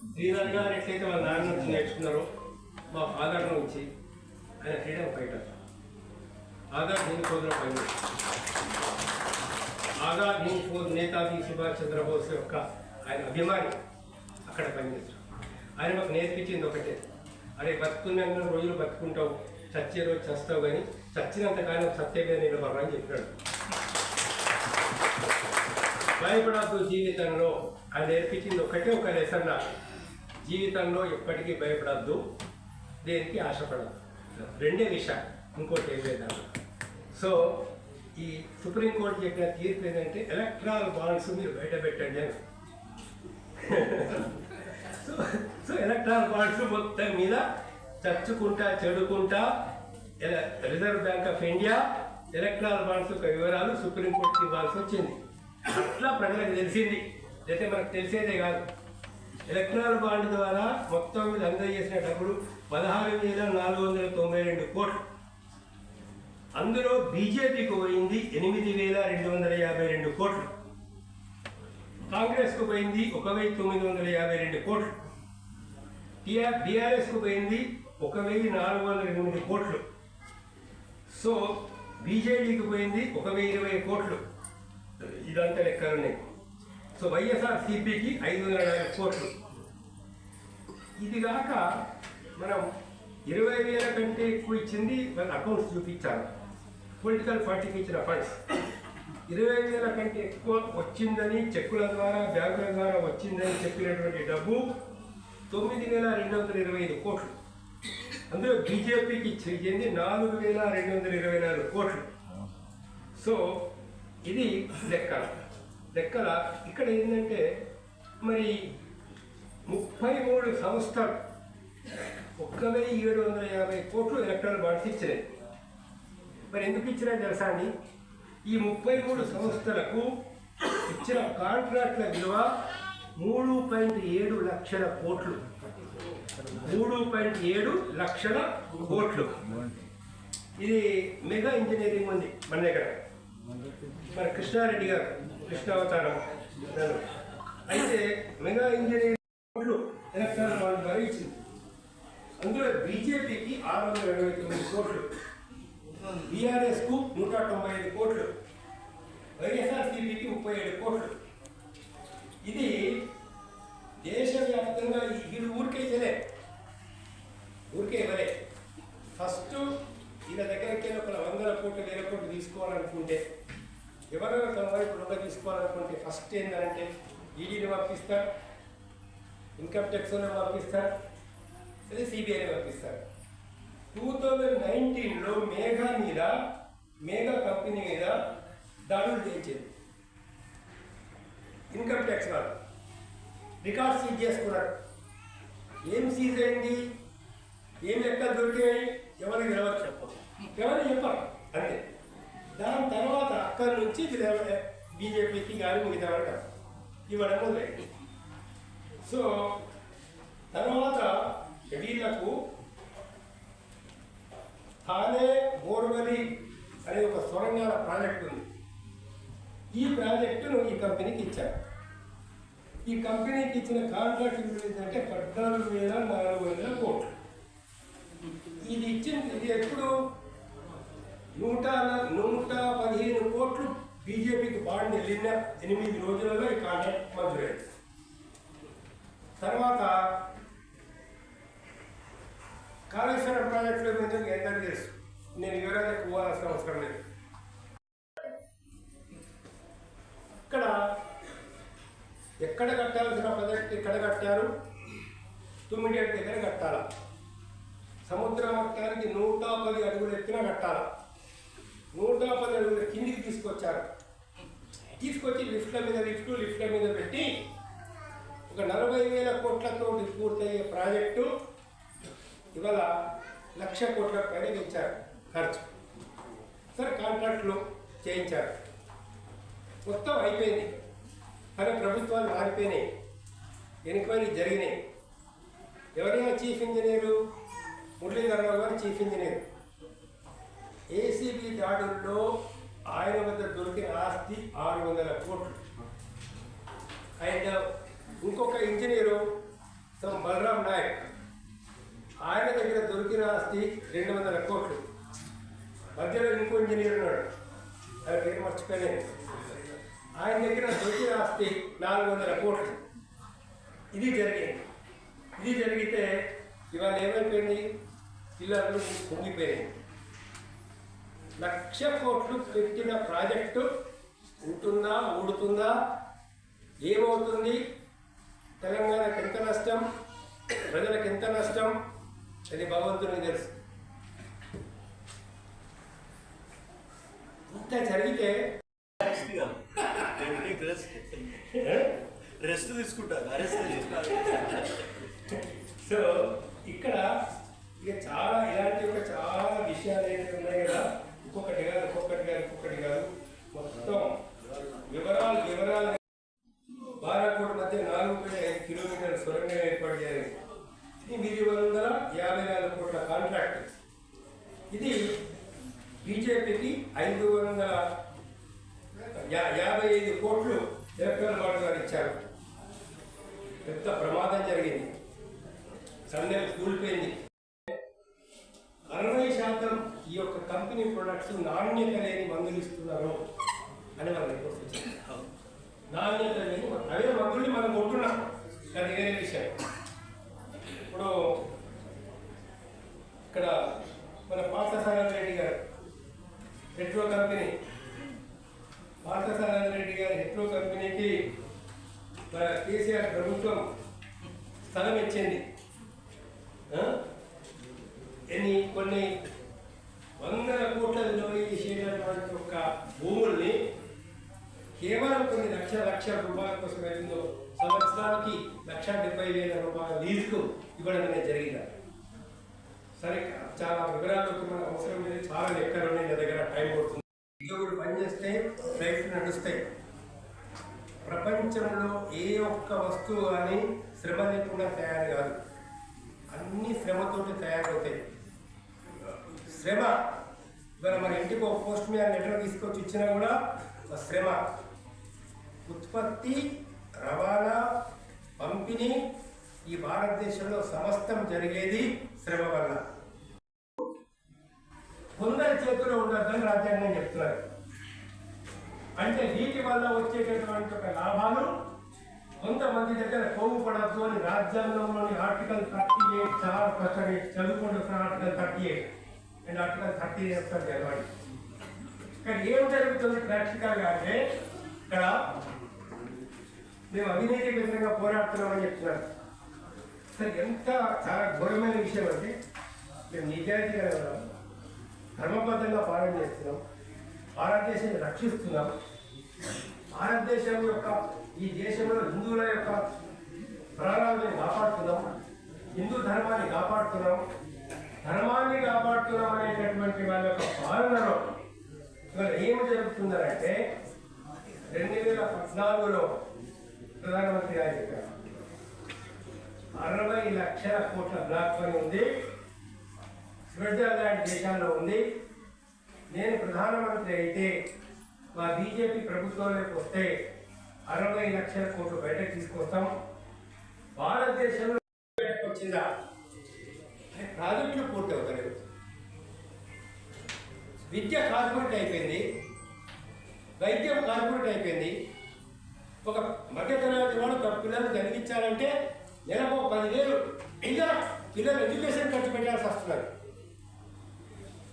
శ్రీధర్ గారు ఎట్లయితే వాళ్ళ నాన్న నుంచి నేర్చుకున్నారో మా ఫాదర్ నుంచి ఆయన ఫ్రీడమ్ ఫైటర్ ఆజాద్ హింద్ సోదర పైన. ఆజాద్ హింద్ ఫోర్ నేతాజీ సుభాష్ చంద్రబోస్ యొక్క ఆయన అభిమాని అక్కడ పనిచేస్తారు ఆయన మాకు నేర్పించింది ఒకటే. అరే బతుకున్న రోజులు బతుకుంటావు చచ్చే రోజు చస్తావు కానీ చచ్చినంత కాలం సత్యమే నిలబడరా అని చెప్పాడు. భయపడద్దు జీవితంలో అని నేర్పించింది ఒకటే ఒక లెసన్ నాకు. జీవితంలో ఎప్పటికీ భయపడద్దు దేనికి ఆశపడద్దు. రెండే విషయం ఇంకోటి ఏం లేదు సో ఈ సుప్రీంకోర్టు చెప్పిన తీర్పు ఏంటంటే ఎలక్ట్రాల్ బాండ్స్ మీరు బయట పెట్టండి అని. సో సో ఎలక్ట్రాల్ బాండ్స్ మొత్తం మీద చచ్చుకుంటా చెడుకుంటా Reserve Bank of India electoral bonds యొక్క వివరాలు సుప్రీంకోర్టుకి ఇవ్వాల్సి వచ్చింది. అట్లా ప్రజలకు తెలిసింది. అయితే మనకు తెలిసేదే కాదు. ఎలక్ట్రాల్ బాండ్ ద్వారా మొత్తం మీద అందజేసిన డబ్బులు పదహారు వేల నాలుగు వందల తొంభై రెండు కోట్లు. అందులో బీజేపీకి పోయింది ఎనిమిది వేల రెండు వందల యాభై రెండు కోట్లు. కాంగ్రెస్కు పోయింది ఒక వెయ్యి తొమ్మిది వందల యాభై రెండు కోట్లు. టీఆర్ బీఆర్ఎస్కు పోయింది ఒక వెయ్యి నాలుగు వందల ఎనిమిది కోట్లు. సో బీజేడీకి పోయింది ఒక వెయ్యి ఇరవై కోట్లు. ఇదంతా లెక్కలున్నాయి సో వైఎస్ఆర్ సిపికి ఐదు వందల నలభై కోట్లు. ఇది కాక మనం ఇరవై వేల కంటే ఎక్కువ ఇచ్చింది వాళ్ళ అకౌంట్స్ చూపించారు పొలిటికల్ పార్టీకి ఇచ్చిన ఫండ్స్. ఇరవై వేల కంటే ఎక్కువ వచ్చిందని చెక్కుల ద్వారా బ్యాంకుల ద్వారా వచ్చిందని చెప్పినటువంటి డబ్బు తొమ్మిది వేల రెండు వందల ఇరవై ఐదు కోట్లు. అందులో బీజేపీకి చెంది నాలుగు వేల రెండు వందల ఇరవై నాలుగు కోట్లు. సో ఇది లెక్కల లెక్కల ఇక్కడ ఏంటంటే మరి ముప్పై మూడు సంస్థలు ఒక్క వెయ్యి ఏడు వందల యాభై కోట్లు ఎలక్ట్రల్ బాండ్స్ ఇచ్చినాయి. మరి ఎందుకు ఇచ్చినా తెలుసా అండి? ఈ ముప్పై మూడు సంస్థలకు ఇచ్చిన కాంట్రాక్ట్ల విలువ మూడు పాయింట్ ఏడు లక్షల కోట్లు. మూడు పాయింట్ ఏడు లక్షల కోట్లు. ఇది మెగా ఇంజనీరింగ్ ఉంది మన దగ్గర. మరి కృష్ణారెడ్డి గారు కృష్ణావతారం అయితే mega engineering election electoral bond ద్వారా ఇచ్చింది. అందులో బీజేపీకి ఆరు వందల ఇరవై తొమ్మిది కోట్లు బీఆర్ఎస్కు నూట తొంభై ఐదు కోట్లు వైఎస్ఆర్సీపీకి ముప్పై ఏడు కోట్లు. ఇది దేశవ్యాప్తంగా ఈ- వీళ్ళు ఊరికే ఇవ్వలే ఊరికే ఇవ్వలే. ఫస్ట్ ఈయన దగ్గరికి ఒక వందల కోట్లు వేల కోట్లు తీసుకోవాలనుకుంటే ఎవరైనా తన వైపు లొంగ తీసుకోవాలనుకుంటే ఫస్ట్ ఏంటంటే ఈడీని పంపిస్తారు ఇన్కమ్ ట్యాక్స్ పంపిస్తారు అదే సిబిఐని పంపిస్తారు. టూ థౌజండ్ నైన్టీన్లో మేఘా మీద మేఘా కంపెనీ మీద దాడులు చేయించింది ఇన్కమ్ ట్యాక్స్ వాళ్ళు. రికార్డ్ సీజ్ చేసుకున్నారు. ఏం సీజ్ అయింది? ఏం లెక్కలు దొరికాయి? ఎవరికి నిలవచ్చు చెప్పరు ఎవరు చెప్పరు అంతే. దాని తర్వాత అక్కడి నుంచి బీజేపీకి కానీ మిగతా వాళ్ళకి ఇవ్వడం మొదలైంది సో తర్వాత వీళ్ళకు థానే బోర్వలి అనే ఒక సొరంగాల ప్రాజెక్ట్ ఉంది. ఈ ప్రాజెక్టును ఈ కంపెనీకి ఇచ్చారు. ఈ కంపెనీకి ఇచ్చిన కాంట్రాక్ట్ విలువ ఏంటంటే పద్నాలుగు వేల నాలుగు వందల కోట్లు. ఇది ఇచ్చింది ఇది ఎప్పుడు? నూట నూట పదిహేను కోట్లు బీజేపీకి బాండ్ వెళ్ళిన ఎనిమిది రోజులలో ఈ కాంట్రాక్ట్ మంజూరైంది. తర్వాత కాళేశ్వరం ప్రాజెక్టులో మీద ఎంటర్ తెలుసు నేను వివరాలు పోవాల్సిన అవసరం లేదు. ఇక్కడ ఎక్కడ కట్టాల్సిన ప్రాజెక్ట్ ఎక్కడ కట్టారు? తుమ్మిడియట్ దగ్గర కట్టాలా? సముద్ర మట్టానికి నూట పది అడుగులు ఎత్తున కట్టాలా? నూట పది అడుగుల కిందికి తీసుకొచ్చారు. తీసుకొచ్చి లిఫ్ట్ల మీద లిఫ్ట్ లిఫ్ట్ల మీద పెట్టి ఒక నలభై వేల కోట్లతో పూర్తయ్యే ప్రాజెక్టు ఇవాళ లక్ష కోట్ల పైన పెంచారు ఖర్చు. సరే కాంట్రాక్ట్లు చేయించారు. మొత్తం అయిపోయింది. కానీ ప్రభుత్వాలు మారిపోయినాయి. ఎంక్వైరీ జరిగినాయి. ఎవరైనా చీఫ్ ఇంజనీరు మురళీధరరావు గారు చీఫ్ ఇంజనీర్. ఏసీబీ దాడుల్లో ఆయన వద్ద దొరికిన ఆస్తి ఆరు వందల కోట్లు. అండ్ ఇంకొక ఇంజనీరు సమ్ బలరాం నాయక్ ఆయన దగ్గర దొరికిన ఆస్తి రెండు వందల కోట్లు. మధ్యలో ఇంకో ఇంజనీర్ ఉన్నాడు ఆయన పేరు మర్చిపోయాను. ఆయన దగ్గర దొరికిన ఆస్తి నాలుగు వందల కోట్లు. ఇది జరిగింది. ఇది జరిగితే ఇవాళ ఏమైపోయింది? పిల్లలు కుంగిపోయాయి లక్ష కోట్లు పెట్టిన ప్రాజెక్టు ఉంటుందా ఊడుతుందా? ఏమవుతుంది? తెలంగాణకు ఎంత నష్టం? ప్రజలకు ఎంత నష్టం? అది భగవంతునికి తెలుసు. ఇంత జరిగితే రెస్ట్ తీసుకుంటారు సో ఇక్కడ ఇక చాలా ఇలాంటి ఒక చాలా విషయాలు అయితే ఉన్నాయి కదా ఒక్కొక్కటి కాదు ఒక్కొక్కటి కాదు ఒక్కొక్కటి కాదు. మొత్తం వివరాలు వివరాలు. బారాకోట మధ్య నాలుగు వేల ఐదు కిలోమీటర్ల సొరంగం ఏర్పాటు చేయాలి. ఎనిమిది వందల యాభై నాలుగు కోట్ల కాంట్రాక్ట్ ఇది బీజేపీకి ఐదు వందల యాభై ఐదు కోట్లు ఎలక్ట్రల్ బాండ్ గారు ఇచ్చారు. పెద్ద ప్రమాదం జరిగింది. సందెలు కూలిపోయింది. అరవై శాతం ఈ యొక్క కంపెనీ ప్రొడక్ట్స్ నాణ్యత లేని మందులు ఇస్తున్నారు అని మన రిపోర్ట్ నాణ్యత లేని అవే మందుల్ని మనం కొంటున్నాం. కానీ వేరే విషయం. ఇప్పుడు ఇక్కడ మన పార్థసారాయణ రెడ్డి గారు హెట్రో కంపెనీ. పార్థసారాయణ రెడ్డి గారి హెట్రో కంపెనీకి మన కేసీఆర్ ప్రభుత్వం స్థలం ఇచ్చింది. ఎన్ని కొన్ని వందల కోట్ల విలువ చేసేటటువంటి ఒక భూముల్ని కేవలం కొన్ని లక్ష లక్షల రూపాయల కోసం అవుతుందో సంవత్సరానికి లక్ష డెబ్బై వేల రూపాయల లీజుకు ఇవ్వడం అనేది జరిగింది. సరే చాలా వివరాలకు మన అవసరం లేదు. చాలా లెక్కలు ఉన్నాయి నా దగ్గర టైం పడుతుంది. ఉద్యోగులు పనిచేస్తే ప్రయత్నం నడుస్తాయి. ప్రపంచంలో ఏ ఒక్క వస్తువు కానీ శ్రమ లేకుండా తయారు కాదు. అన్ని శ్రమతోటి తయారవుతాయి. శ్రమ. ఇవాళ మన ఇంటికి ఒక పోస్ట్ మ్యాన్ లెటర్ తీసుకొచ్చి ఇచ్చినా కూడా ఒక శ్రమ. ఉత్పత్తి రవాణా పంపిణీ ఈ భారతదేశంలో సమస్తం జరిగేది శ్రమ వల్ల. కొందరి చేతిలో ఉండద్దని రాజ్యాంగం చెప్తున్నారు అంటే వీటి వల్ల వచ్చేటటువంటి ఒక లాభాలు కొంతమంది దగ్గర పోగు అని రాజ్యాంగంలోని ఆర్టికల్ థర్టీ ఎయిట్ చాలా ప్రశ్న ఆర్టికల్ థర్టీ ఎయిట్. నేను ఆర్టికల్ థర్టీ చెప్తాను చదవండి ఇక్కడ ఏం జరుగుతుంది ప్రాక్టికల్గా అంటే ఇక్కడ మేము అవినీతి విధంగా పోరాడుతున్నామని చెప్తున్నారు. సరే ఎంత చాలా ఘోరమైన విషయం అంటే మేము నిజాయితీగా ధర్మబద్ధంగా పాలన చేస్తున్నాం భారతదేశాన్ని రక్షిస్తున్నాం. భారతదేశం యొక్క ఈ దేశంలో హిందువుల యొక్క ప్రాణాలని కాపాడుతున్నాం హిందూ ధర్మాన్ని కాపాడుతున్నాం. ధర్మాన్ని కాపాడుతున్నాం అనేటటువంటి వాళ్ళ యొక్క పాలనలో ఇక్కడ ఏమి జరుగుతుందంటే రెండు వేల పద్నాలుగులో ప్రధానమంత్రి గారు చెప్పారు. అరవై లక్షల కోట్ల బ్లాక్ పని ఉంది. స్విట్జర్లాండ్ దేశాల్లో ఉంది. నేను ప్రధానమంత్రి అయితే మా బీజేపీ ప్రభుత్వంలోకి వస్తే అరవై లక్షల కోట్లు బయటకు తీసుకొస్తాం. భారతదేశంలో వచ్చిందా? ప్రాజెక్టులు పూర్తి అవుతారు విద్య కార్పొరేట్ అయిపోయింది. వైద్యం కార్పొరేట్ అయిపోయింది. ఒక మధ్యతరగతి వాడు తన పిల్లలు చదివించాలంటే నెలకు పదివేలు ఇలా పిల్లలు ఎడ్యుకేషన్ ఖర్చు పెట్టాల్సి వస్తున్నారు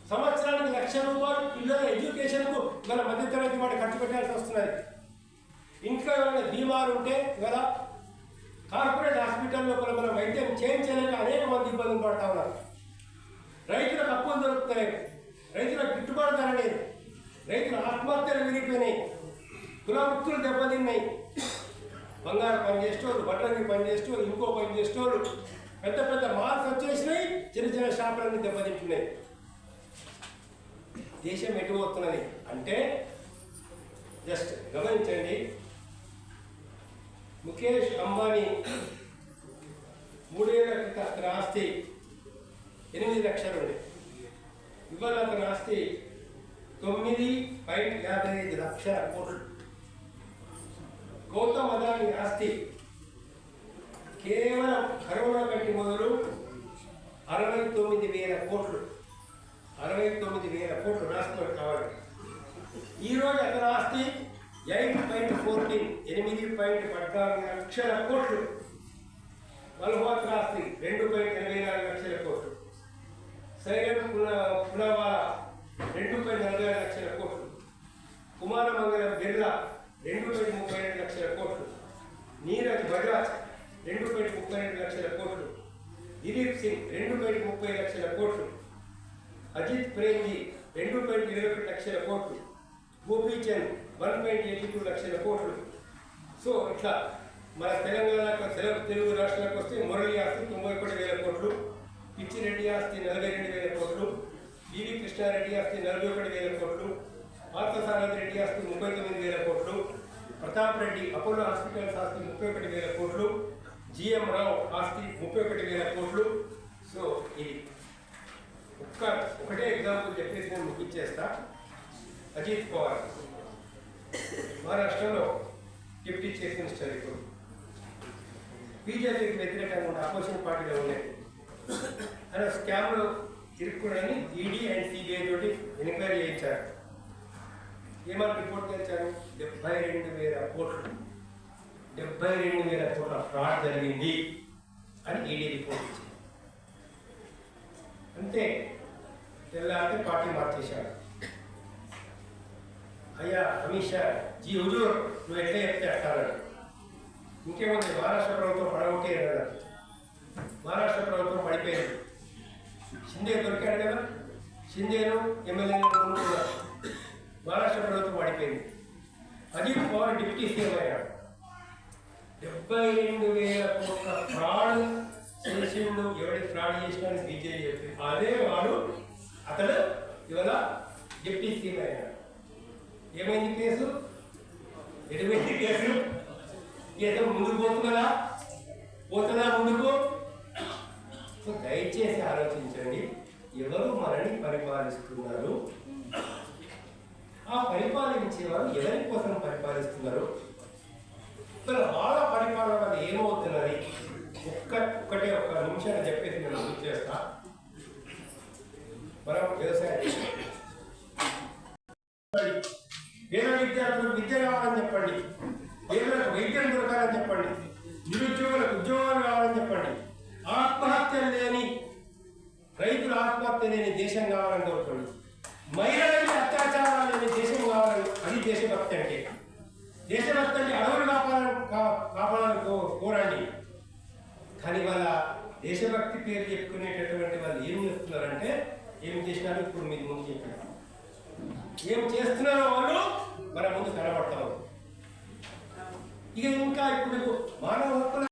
సంవత్సరానికి లక్ష రూపాయలు పిల్లల ఎడ్యుకేషన్కు మన మధ్యతరగతి వాడు ఖర్చు పెట్టాల్సి వస్తున్నారు ఇంట్లో ఏమైనా బీమారు ఉంటే ఇవాళ కార్పొరేట్ హాస్పిటల్ లోపల మనం వైద్యం చేయించలేక అనేక మంది ఇబ్బందులు పడతా ఉన్నారు. రైతులకు అప్పులు దొరుకుతాయి రైతులకు గిట్టుబాటు ధర లేదు. రైతుల ఆత్మహత్యలు విరిగిపోయినాయి. కులవృత్తులు దెబ్బతిన్నాయి. బంగారం పని చేసేవాళ్ళు బట్టలకి పని చేసేవాళ్ళు ఇంకో పని చేసేవాళ్ళు పెద్ద పెద్ద మార్క్స్ వచ్చేసినాయి చిన్న చిన్న షాపులన్నీ దెబ్బతింటున్నాయి. దేశం ఎటువస్తున్నది అంటే జస్ట్ గమనించండి ముఖేష్ అంబానీ మూడేళ్ళ క్రితం అతని ఆస్తి ఎనిమిది లక్షలు ఉండే ఇవాళ అతని ఆస్తి తొమ్మిది పాయింట్ యాభై ఐదు లక్షల కోట్లు గౌతమ్ అదాని ఆస్తి కేవలం కరోనా కంటే మొదలు అరవై తొమ్మిది వేల కోట్లు అరవై తొమ్మిది వేల కోట్లు రాష్ట్రం కావాలి ఈరోజు అతని ఆస్తి ఎయిట్ పాయింట్ ఫోర్టీన్ ఎనిమిది పాయింట్ పద్నాలుగు లక్షల కోట్లు. మల్హోత్ర ఆస్తి రెండు పాయింట్ ఎనభై నాలుగు లక్షల కోట్లు. సైలెంట్ పున పునవాల రెండు పాయింట్ నలభై ఆరు లక్షల కోట్లు. కుమారమంగళం బిర్లా రెండు పాయింట్ ముప్పై రెండు లక్షల కోట్లు. నీరజ్ బజాజ్ రెండు పాయింట్ ముప్పై రెండు లక్షల కోట్లు. దిలీప్ సింగ్ రెండు పాయింట్ ముప్పై లక్షల కోట్లు. అజిత్ ప్రేమ్జీ రెండు పాయింట్ ఇరవై ఒకటి లక్షల కోట్లు. Gopichand one point eighty two లక్షల కోట్లు. సో ఇట్లా మన తెలంగాణ తెలుగు తెలుగు రాష్ట్రాలకు వస్తే మురళి ఆస్తి తొంభై ఒకటి వేల కోట్లు పిచ్చిరెడ్డి ఆస్తి నలభై రెండు వేల కోట్లు బీవీ కృష్ణారెడ్డి ఆస్తి నలభై ఒకటి వేల కోట్లు పార్థసారథి రెడ్డి ఆస్తి ముప్పై తొమ్మిది వేల కోట్లు ప్రతాప్ రెడ్డి అపోలో హాస్పిటల్స్ ఆస్తి ముప్పై ఒకటి వేల కోట్లు జిఎం రావు ఆస్తి ముప్పై ఒకటి వేల కోట్లు. సో ఇది ఒక్క ఒకటే ఎగ్జాంపుల్ చెప్పేసి నేను ముగించేస్తా. అజిత్ పవార్. మహారాష్ట్రలో డిప్యూటీ చీఫ్ మినిస్టర్ ఇప్పుడు. బీజేపీకి వ్యతిరేకంగా ఉన్న అపోజిషన్ పార్టీలో ఉన్నాయి ఆయన స్కామ్లో ఇరుక్కుడని ఈడీ అండ్ సిబిఐ తోటి ఎంక్వైరీ చేయించారు. ఏమని రిపోర్ట్ తెచ్చారు డెబ్బై రెండు వేల కోట్లు. డెబ్బై రెండు వేల కోట్ల ఫ్రాడ్ జరిగింది అని ఈడీ రిపోర్ట్ ఇచ్చింది. అంతే. తెల్లారితే పార్టీ మార్చేశాడు అయ్యా అమిత్ షా జీ హుజూర్ నువ్వు ఎట్లా చెప్తే అట్టాలని ఇంకేముంది? మహారాష్ట్ర ప్రభుత్వం పడగొట్టే కదా మహారాష్ట్ర ప్రభుత్వం పడిపోయింది. షిందే దొరికాడు కదా. షిందేను ఎమ్మెల్యేను కొనుక్కున్నారు. మహారాష్ట్ర ప్రభుత్వం పడిపోయింది. అజిత్ పవార్ డిప్యూటీ సీఎం అయ్యాడు. డెబ్బై రెండు వేల కోట్ల ఫ్రాడ్ చేసిండు. ఎవరి ఫ్రాడ్ చేసినా బీజేపీ చెప్పి అదే వాడు. అతడు ఇవాళ డిప్యూటీ సీఎం అయ్యాడు. ఏమైంది కేసు? ఎటువంటి కేసు? ఏదో ముందుకు పోతుందా? పోతుందా ముందుకు? సో దయచేసి ఆలోచించండి. ఎవరు మనని పరిపాలిస్తున్నారు? ఆ పరిపాలించేవారు ఎవరి కోసం పరిపాలిస్తున్నారు? మరి వాళ్ళ పరిపాలన వల్ల ఏమవుతున్నది? ఒక్క ఒక్కటే ఒక్క నిమిషాలు చెప్పేసి నేను గుర్తు చేస్తా మనం వ్యవసాయం అది దేశభక్తి అంటే అడవులు కాపాలని కాపాడాలని కో- కోరండి. కానీ వాళ్ళ దేశభక్తి పేరు చెప్పుకునేటటువంటి వాళ్ళు ఏం చేస్తున్నారంటే ఏం చేసినారు ఇప్పుడు మీకు ముందు చెప్పారు ఏం చేస్తున్నారో వాళ్ళు మన ముందు కనబడతారు. ఇక ఇంకా ఇప్పుడు మానవ హక్కుల